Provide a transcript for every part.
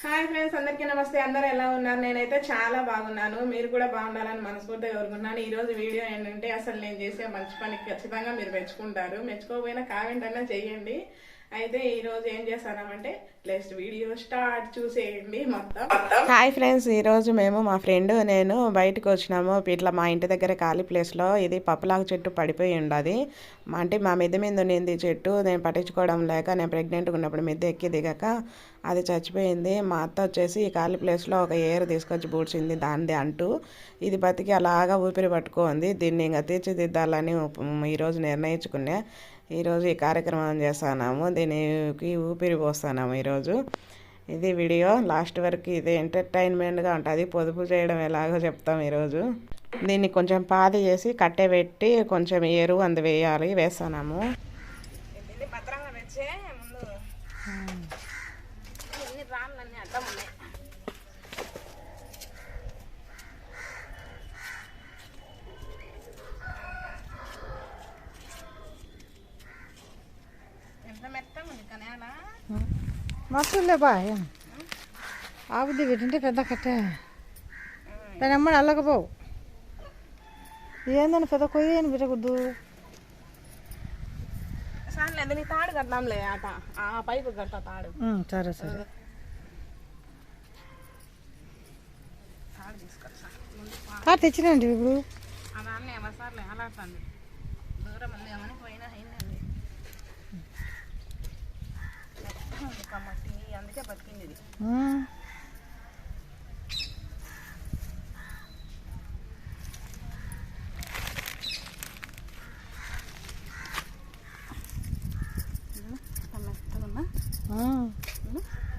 Hi friends అందరికీ నమస్తే. అందరు ఎలా ఉన్నారు? నేనైతే చాలా బాగున్నాను. మీరు కూడా బాగుండాలని మనస్ఫూర్తిగా కోరుకున్నాను ఈరోజు వీడియో ఏంటంటే అసలు నేను చేసే మంచి పని ఖచ్చితంగా మీరు మెచ్చుకుంటారు. మెచ్చుకోకపోయినా కామెంట్ అన్నా చేయండి. అయితే ఈ రోజు ఏం చేస్తానంటే నెక్స్ట్ వీడియో స్టార్ట్ చూసేయండి మొత్తం. హాయ్ ఫ్రెండ్స్ ఈ రోజు మేము మా ఫ్రెండ్ నేను బయటకు వచ్చినాము. ఇట్లా మా ఇంటి దగ్గర ఖాళీ ప్లేస్లో ఇది పప్పులాగా చెట్టు పడిపోయి ఉండదు. అంటే మా మిద్దె మీద ఉన్నింది చెట్టు నేను పట్టించుకోవడం లేక నేను ప్రెగ్నెంట్గా ఉన్నప్పుడు మిద్దె ఎక్కి దిగాక అది చచ్చిపోయింది. మా అత్త వచ్చేసి ఈ ఖాళీ ప్లేస్లో ఒక ఏర్ తీసుకొచ్చి పూడ్చింది దానిది అంటూ. ఇది బతికి అలాగా ఊపిరి పట్టుకోంది. దీన్ని ఇంకా తీర్చిదిద్దాలని ఈరోజు నిర్ణయించుకునే ఈరోజు ఈ కార్యక్రమం చేస్తున్నాము. దీనికి ఊపిరి పోస్తున్నాము ఈరోజు. ఇది వీడియో. లాస్ట్ వరకు ఇది ఎంటర్టైన్మెంట్గా ఉంటుంది. పొదుపు చేయడం ఎలాగో చెప్తాం ఈరోజు. దీన్ని కొంచెం పాది చేసి కట్టె పెట్టి కొంచెం ఎరువు అందు వేయాలి వేస్తున్నాము. భద్రంగా తెచ్చే ముందు ఎన్ని రాళ్ళన్నీ అడ్డం ఉన్నాయి ఎంత మెత్తగా ఉంది కనేలా మత్తులే బా ఏం. ఆబుద్ది పెట్టింటే పెద్ద కట్టే. దాని అమ్మడి అల్లకపోవు. ఏందని పెద్ద కొయ్య అని పెట్టకూడదు. తాడు కడదాంలే ఆట. ఆ పైపు కడతా తాడు. సరే సరే. తెచ్చినండి ఇప్పుడు. అదాన్ని ఎవరిసార్లు అలాడుతుంది దూరం ఉంది ఏమని అందుకే బతికింది ఇది.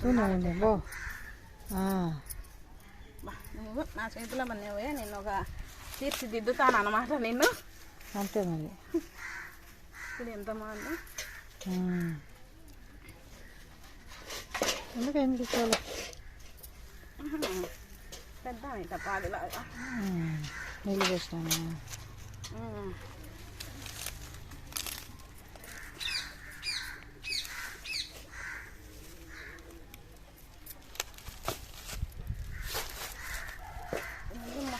చూడండి బో నువ్వు నా చేతిలో మన్నేవే నేను ఒక తీర్చిదిద్దుతాను అనమాట నిన్ను. అంతే మరి. ఇది ఎంత బాగుంది. ఎందుకు ఇచ్చాలి పెద్ద ఉమ్. నీళ్ళు.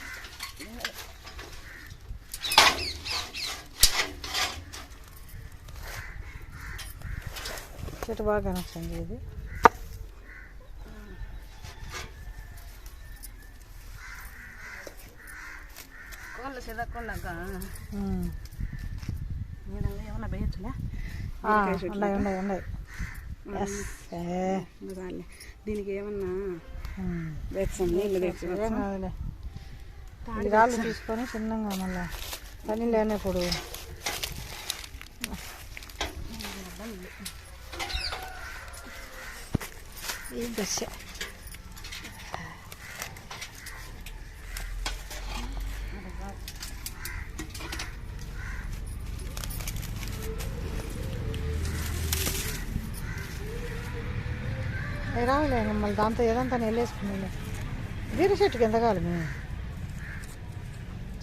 చెట్టు బాగా కనొస్తుంది ఇది ఉన్నాయి ఏ. దీనికి ఏమన్నా నీళ్ళు ఏం రాళ్ళు తీసుకొని చిన్నగా మళ్ళా పని లేనప్పుడు ఈ దశ రావులే మళ్ళీ దాంతో ఏదంతా నెల్లేసుకున్నాలే బీర చెట్టుకి ఎంత మేము?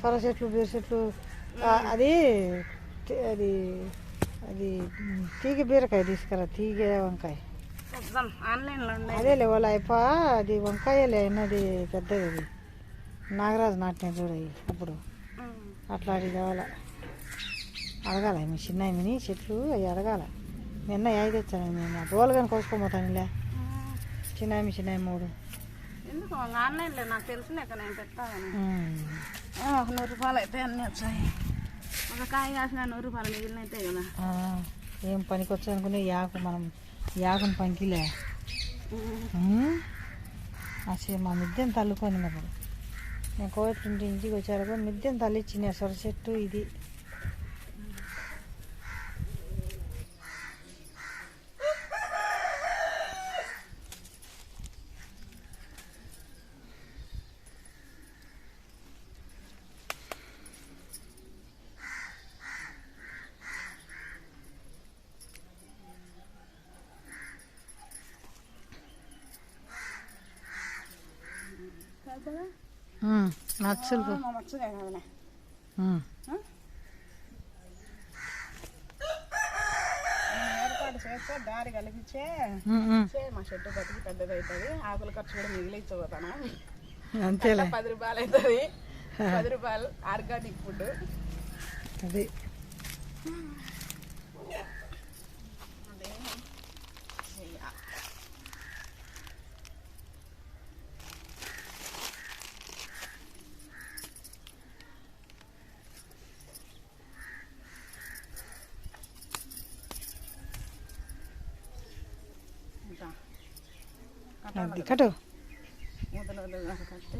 సొర చెట్లు బీర చెట్లు అది అది అది తీగ బీరకాయ తీసుకురా తీగ వంకాయ. అదేలే వాళ్ళ అయిప అది వంకాయలే అయినది పెద్దది అది. నాగరాజు నాటిన చూడయి అప్పుడు. అట్లా అది కావాల. అడగాల మీ చిన్న చెట్లు అవి అడగాల. నిన్న ఐదు తెచ్చాను నేను రోజులు కానీ కోసుకోపోతానులే. చిన్న ఆమె మూడు ఎందుకు ఆన్లైన్లో నాకు తెలిసినాక నేను ఉమ్. ఒక నూరు రూపాయలు అయితే అన్నీ వచ్చాయి. ఒక కాయ కాసిన నూరు రూపాయలు మిగిలిన అయితే కదా. ఏం పనికి వచ్చా అనుకునే యాకు మనం యాకుని పంకిలే అసలు మా మిద్దెని తల్లుకొని మరి. నేను కోవిడ్ ఇంటి ఇంటికి వచ్చారు మిద్దెని తల్లిచ్చిన సొర చెట్టు ఇది. నచ్చులు మా మచ్చగా కాదులే ఉమ్. ఏర్పాటు చేసి తెలుసా దారి కలిపించే ఉమ్, ఉమ్. చే మా చెట్టు బతికి పెద్దది అవుతుంది ఆకుల ఖర్చు కూడా మిగిలిచ్చిపోతాను అంతేలే పది రూపాయలు అవుతుంది పది రూపాయలు ఆర్గానిక్ ఫుడ్ అదే చెయ్య. ఇంకా అది కట్టు మూతలు వదిలినాక కట్టి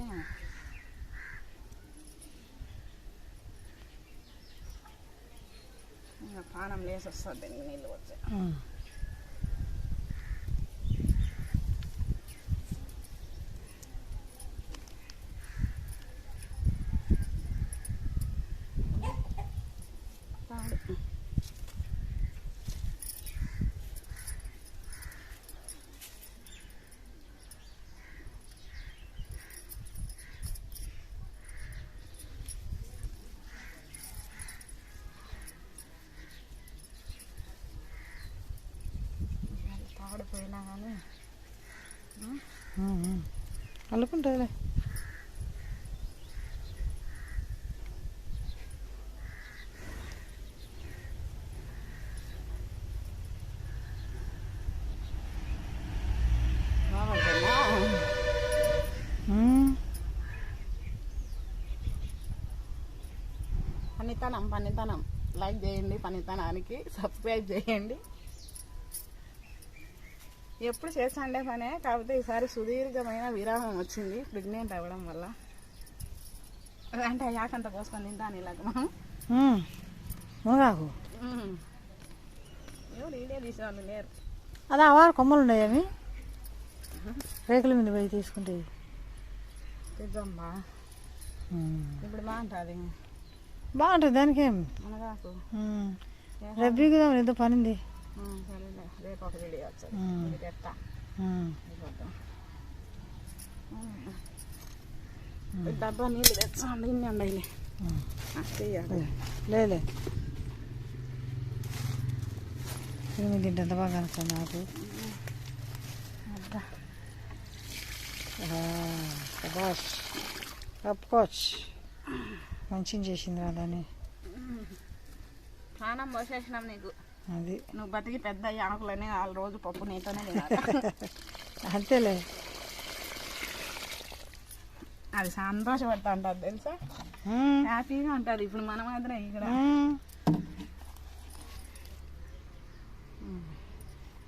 ఇంకా పానం లేసి వస్తుంది దీనికి నీళ్ళు వచ్చాయి ఉమ్. పాడు అది పాడిపోయినా కానీ ఉమ్, ఉమ్. అల్లుకుంటుందిలే. పనితనం పనితనం. లైక్ చేయండి పనితనానికి సబ్స్క్రైబ్ చేయండి. ఎప్పుడు చేస్తాండే పనే? కాకపోతే ఈసారి సుదీర్ఘమైన విరామం వచ్చింది. ప్రెగ్నెంట్ అవ్వడం వల్ల. అంటే యాకంత పోసుకొని తింటాను ఇలాగ మనం. మునగాకు. ఎవరు తీసేవాళ్ళు లేరు. అదే ఆవారు కొమ్మలు ఉన్నాయి అవి. రేకుల మీద పోయి తీసుకుంటే. తెద్దమ్మా. ఇప్పుడు బాగుంటుంది. బాగుంటుంది దానికేం? మునగాకు. రేపు బీగుదాం ఏదో పనింది. రేపు ఒక వీడియో వచ్చాయి మ్మ్. తెస్తా డబ్బా నీళ్ళు ఇన్ని ఉండాలి లేలే తిరిగి ఎంత బాగా అనిపిస్తుంది నాకు అబ్బా. సబాష్ మంచిగా చేసింది రాదని ప్రాణం పోసేసినాం నీకు అది. నువ్వు బతికి పెద్ద ఆకులని వాళ్ళ రోజు పప్పు నీతోనే అంతేలే. అది సంతోషపడతా ఉంటుంది తెలుసా. హ్యాపీగా ఉంటుంది ఇప్పుడు మన మాత్రం ఇక్కడ.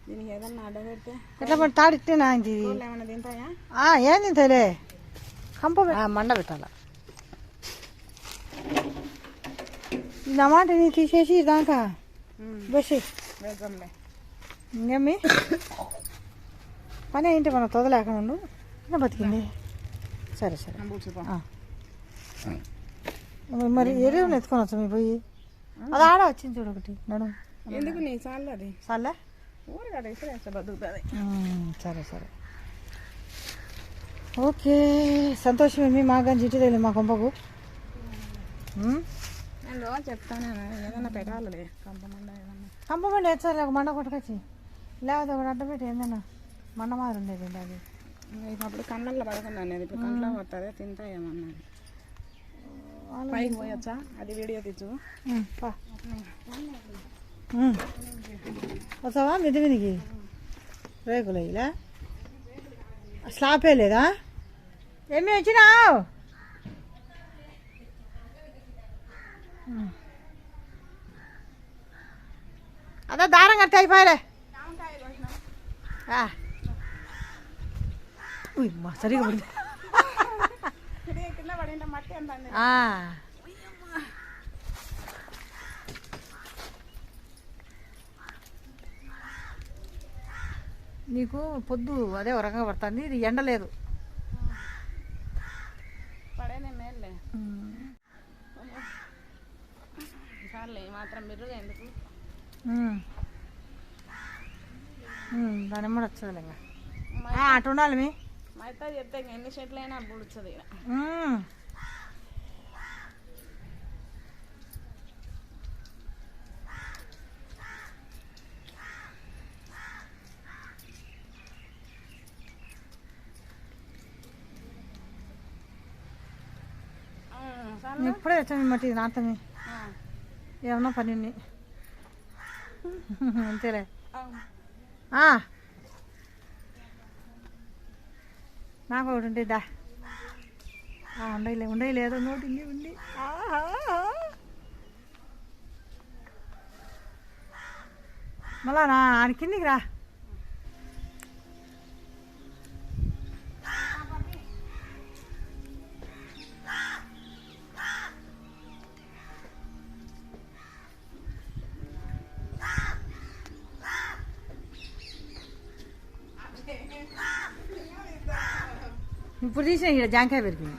దీనికి ఏదన్నా అడ్డ పెడితే ఎట్లా పడి తాడిట్టేనా ఇది? కోళ్ళు ఏమైనా తింటాయా? ఆ, ఏం తింటాయిలే? కంప ఆ, మండ పెట్టాల. ఈ టమాట నీ తీసేసి దాకా. బసి ఇంకేమి? పని ఏంటి మన తొదలేక ఉండు ఇంకా బతికింది. సరే సరే. మరి ఎరువులు ఎత్తుకొని వచ్చా మీ పోయి అది ఆడ వచ్చింది చూడు ఒకటి. నడు. ఎందుకు నీ చాలు అది? సర్లే సరే సరే. ఓకే. సంతోషమేమి మా కానీ చిట్టి తెలియదు మా కొంపకు. నేను రోజు చెప్తానే పెట్టాలి ఏదన్నా కంపమండి వేస్తారు ఒక మండ కొట్టుకొచ్చి. లేకపోతే ఒకటి అడ్డ పెట్టి ఏందన్నా? మండ మాదిరి ఉండేది అది? ఇంకా అప్పుడు కళ్ళల్లో పడకుండా అనేది. ఇప్పుడు కళ్ళలో పడుతుంది తింటాయేమన్నది పైకి పోయొచ్చా? అది వీడియో. ఉమ్. వస్తావా మిది మిదికి? రేకులు ఇలా స్లాపే లేదా? ఏమి వచ్చినావు? అదే దారం కట్టి అయిపోయలే సరిగా పడింది. నీకు పొద్దు అదే ఒక రకంగా పడుతుంది ఇది ఎండ లేదు పడేనే మేల్లే దాని కూడా వచ్చేది ఇంకా. అటు ఉండాలి మీ. మైతా చెప్తే ఎన్ని చెట్లు అయినా బుడుతుంది ఇప్పుడే వచ్చాము మట్టి నాతమే ఏమన్నా పని అంతేలే. ఆ. నాకు ఒకటి ఉంటే దా. ఆ, ఉండయిలే లేదో నోటి ఉంది. ఉండి మళ్ళా నా కిందికి రా. ఇప్పుడు తీసిన ఇక్కడ జాంకాయ పెరిగింది